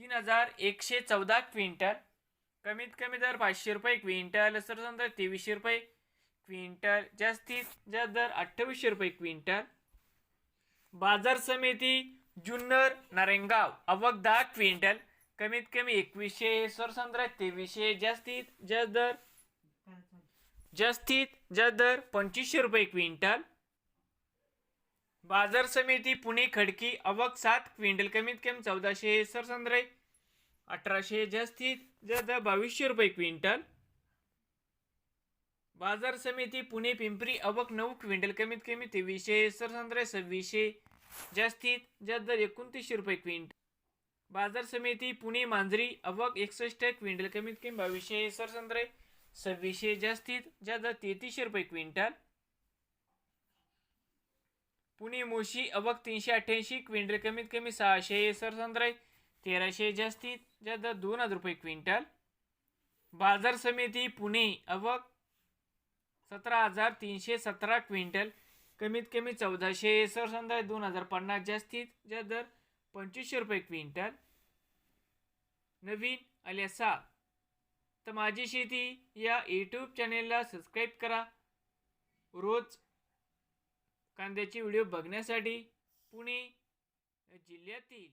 तीन हजार एकशे चौदा क्विंटल. कमीत कमी दर पाचशे रुपये क्विंटल सरसम दर तेवीसशे रुपये क्विंटल जास्तीत जास्त दर अठ्ठावीसशे रुपये क्विंटल. बाजार समिती जुन्नर नारेंगाव अवक दहा क्विंटल कमीत कमी एकवीसशे सरसम तेवीसशे जास्तीत जास्त दर जास्तीत जास्त दर पंचवीसशे रुपये क्विंटल. बाजार समिती पुणे खडकी अवक सात क्विंटल कमीत कमी चौदाशे सरसंद्रे अठराशे जास्तीत जास्त बावीसशे रुपये क्विंटल. बाजार समिती पुणे पिंपरी अवक नऊ क्विंटल कमीत कमी तेवीसशे सरसंद्रे सव्वीसशे जास्तीत जास्त एकोणतीसशे रुपये क्विंटल. बाजार समिती पुणे मांजरी अवक एकसष्ट क्विंटल कमीत कमी बावीसशे सरसंद्रे सव्वीसशे जास्तीत जास्त तेहतीसशे रुपये क्विंटल. पुणे मोशी अबक तीनशे अठ्ठ्याऐंशी क्विंटल कमीत कमी सहाशे सरसंद्राई तेराशे जास्तीत जास्त दोन हजार रुपये क्विंटल. बाजार समिती पुणे अवक सतरा हजार तीनशे सतरा क्विंटल कमीत कमी चौदाशे सरसंद्रे दोन हजार पन्नास जास्तीत जास्त दर पंचवीसशे रुपये क्विंटल. नवीन आल्यासा तर माझी शेती या यूट्यूब चॅनेलला सबस्क्राईब करा. रोज कांद्याचे व्हिडिओ बघण्यासाठी पुणे जिल्ह्यातील